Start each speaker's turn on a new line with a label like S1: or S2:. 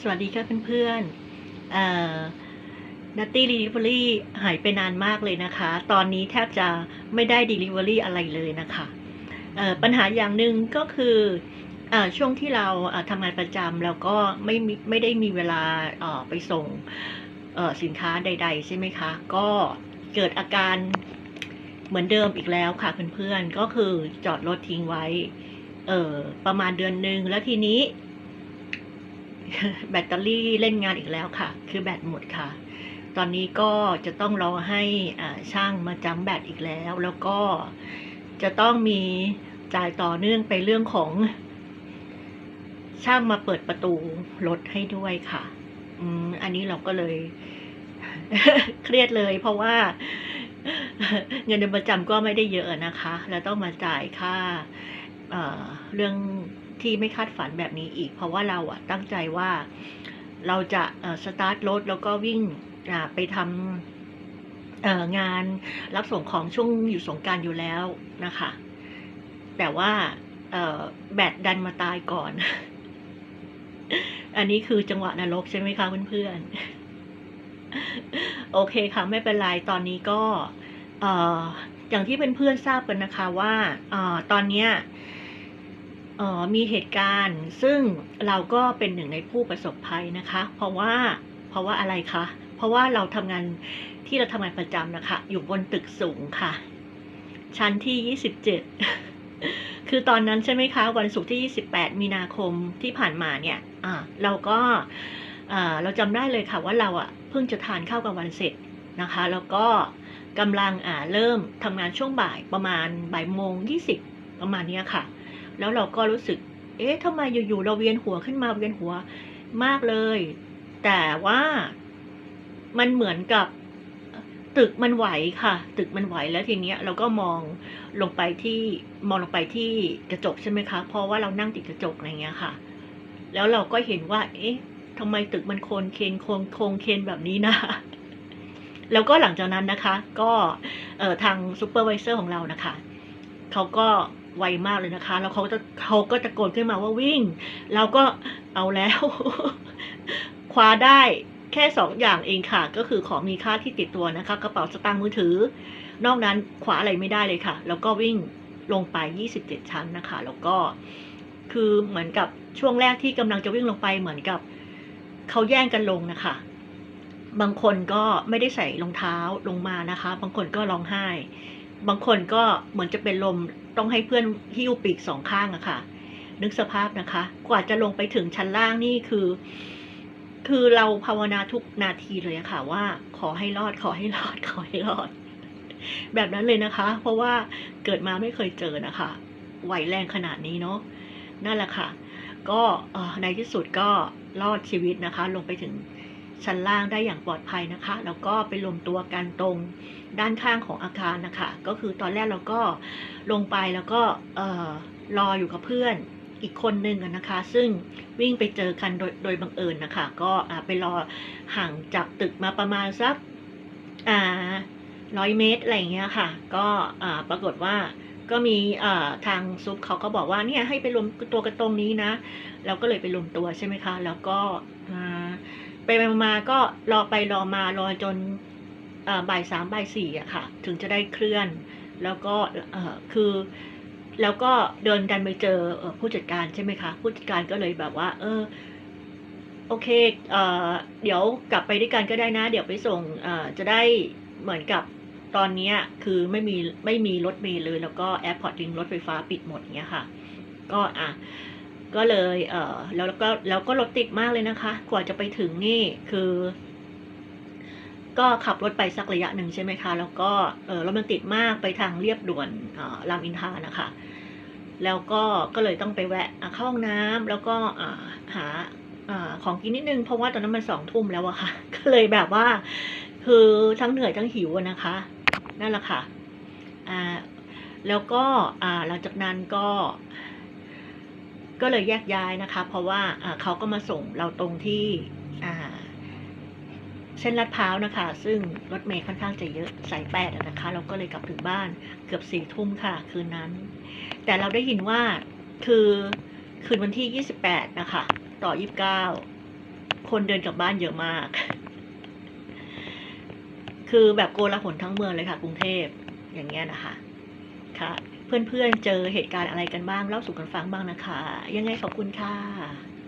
S1: สวัสดีค่ะเพื่อนๆเอ่อนัตตี้ Delivery หายไปนานมากเลยนะคะ ตอนนี้แทบจะไม่ได้ Delivery อะไรเลยนะคะปัญหาอย่างหนึ่งก็คืออช่วงที่เราทำงานประจำแล้วก็ไม่มีไม่ได้มีเวลาไปส่งสินค้าใด ๆ ใช่ไหมคะ ก็เกิดอาการเหมือนเดิมอีกแล้วค่ะเพื่อนๆ ก็คือจอดรถทิ้งไว้ประมาณเดือนหนึ่งแล้วทีนี้ แบตเตอรี่เล่นงานอีกแล้วค่ะ คือแบตหมดค่ะ ตอนนี้ก็จะต้องรอให้ช่างมาจำแบตอีกแล้ว แล้วก็จะต้องมีจ่ายต่อเนื่องไปเรื่องของ ช่างมาเปิดประตูรถให้ด้วยค่ะ อืมอันนี้เราก็เลย เครียดเลย เพราะว่าเงินเดือนประจำก็ไม่ได้เยอะนะคะ แล้วต้องมาจ่ายค่าเเรื่อง ที่ไม่คาดฝันแบบนี้อีก เพราะว่าเราอะตั้งใจว่าเราจะสตาร์ทรถแล้วก็วิ่งไปทำงานรับส่งของช่วงอยู่สงการอยู่แล้วนะคะ แต่ว่าแบตดันมาตายก่อน อันนี้คือจังหวะนรกใช่ไหมคะเพื่อนๆ โอเคค่ะ ไม่เป็นไร ตอนนี้ก็ออย่างที่เพื่อนๆทราบกันนะคะว่าออตอนเนี้ย มีเหตุการณ์ซึ่งเราก็เป็นหนึ่งในผู้ประสบภัยนะคะ เพราะว่าเพราะว่าอะไรคะ เพราะว่าเราทำงานที่เราทำงานประจำนะคะ อยู่บนตึกสูงค่ะ ชั้นที่ 27 คือตอนนั้นใช่ไหมคะ วันศุกร์ที่ 28 มีนาคมที่ผ่านมาเนี่ยเราก็เราจำได้เลยค่ะว่าเราอะเพิ่งจะทานข้าวกลางวันเสร็จนะคะ แล้วก็กำลังเริ่มทำงานช่วงบ่ายประมาณบ่ายโมง 20 ประมาณเนี้ยค่ะ แล้วเราก็รู้สึก เอ๊ะทำไมอยู่ๆเราเวียนหัวขึ้นมาเวียนหัวมากเลย แต่ว่ามันเหมือนกับตึกมันไหวค่ะ ตึกมันไหวแล้วทีเนี้ยเราก็มองลงไปที่มองลงไปที่กระจกใช่ไหมคะ เพราะว่าเรานั่งติดกระจกอะไรเงี้ยค่ะ แล้วเราก็เห็นว่า เอ๊ะทำไมตึกมันโคนเคนโคนโคงเคนแบบนี้นะแล้วก็หลังจากนั้นนะคะ ก็ทางซูเปอร์วิเซอร์ของเรานะคะเขาก็ ไวมากเลยนะคะ แล้วเขาจะเขาก็ตะโกนขึ้นมาว่าวิ่ง เราก็เอาแล้ว คว้าได้แค่สองอย่างเองค่ะ ก็คือของมีค่าที่ติดตัวนะคะ กระเป๋าสตางค์มือถือ นอกนั้นคว้าอะไรไม่ได้เลยค่ะ แล้วก็วิ่งลงไป 27 ชั้นนะคะ แล้วก็คือเหมือนกับช่วงแรกที่กำลังจะวิ่งลงไปเหมือนกับเขาแย่งกันลงนะคะ บางคนก็ไม่ได้ใส่รองเท้าลงมานะคะ บางคนก็ร้องไห้ บางคนก็เหมือนจะเป็นลมต้องให้เพื่อนหิ้วปีกสองข้างอะค่ะ นึกสภาพนะคะ กว่าจะลงไปถึงชั้นล่างนี่คือ คือเราภาวนาทุกนาทีเลยอะค่ะ ว่าขอให้รอดขอให้รอดขอให้รอด แบบนั้นเลยนะคะ เพราะว่าเกิดมาไม่เคยเจอนะคะ ไหวแรงขนาดนี้เนาะนั่นแหละค่ะ ก็ในที่สุดก็รอดชีวิตนะคะ ลงไปถึง ชั้นล่างได้อย่างปลอดภัยนะคะ แล้วก็ไปรวมตัวกันตรงด้านข้างของอาคารนะคะ ก็คือตอนแรกเราก็ลงไปแล้วก็รออยู่กับเพื่อนอีกคนนึงนะคะ ซึ่งวิ่งไปเจอกันโดยโดยบังเอิญนะคะ ก็ไปรอห่างจากตึกมาประมาณสักร้อยเมตรอะไรอย่างเงี้ยค่ะ ก็ปรากฏว่าก็มีทางซุปเขาก็บอกว่าเนี่ยให้ไปรวมตัวกันตรงนี้นะ เราก็เลยไปรวมตัวใช่ไหมคะ แล้วก็ ไปไปมาก็รอไปรอมารอจนอบ่ายสามบ่ายสี่อะค่ะ ถึงจะได้เคลื่อน แล้วก็คือ แล้วก็เดินกันไปเจออผู้จัดการใช่ไหมคะผู้จัดการก็เลยแบบว่า เออโอเคเเดี๋ยวกลับไปด้วยกันก็ได้นะ เดี๋ยวไปส่งจะได้เหมือนกับตอนนี้คือไม่มีไม่มีรถเมล์เลย แล้วก็แอร์พอร์ตลิงรถไฟฟ้าปิดหมดเงี้ยค่ะ ก็อะ ก็เลยเออแล้วก็แล้วก็รถติดมากเลยนะคะ กว่าจะไปถึงนี่คือ ก็ขับรถไปสักระยะหนึ่งใช่ไหมคะ แล้วก็เออรถมันติดมากไปทางเรียบด่วนอ่ารามอินทานะคะ แล้วก็ก็เลยต้องไปแวะเข้าห้องน้ำแล้วก็อหาอของกินนิดนึงเพราะว่าตอนนั้นมันสองทุ่มแล้วอะค่ะ ก็เลยแบบว่า คือทั้งเหนื่อยทั้งหิวนะคะ นั่นแหละค่ะ อ่า แล้วก็อ่าหลังจากนั้นก็ ก็เลยแยกย้ายนะคะ เพราะว่าเขาก็มาส่งเราตรงที่เส้นลาดพร้าวนะคะ ซึ่งรถเมล์ค่อนข้างจะเยอะสายแปดนะคะ เราก็เลยกลับถึงบ้านเกือบสี่ทุ่มค่ะ คืนนั้น แต่เราได้ยินว่าคือคืนวันที่ยี่สิบแปดนะคะ ต่อยี่สิบเก้าคนเดินกลับบ้านเยอะมาก คือแบบโกลาหลทั้งเมืองเลยค่ะ กรุงเทพอย่างเงี้ยนะคะค่ะ เพื่อนๆเจอเหตุการณ์อะไรกันบ้างเล่าสู่กันฟังบ้างนะคะ ยังไงขอบคุณค่ะ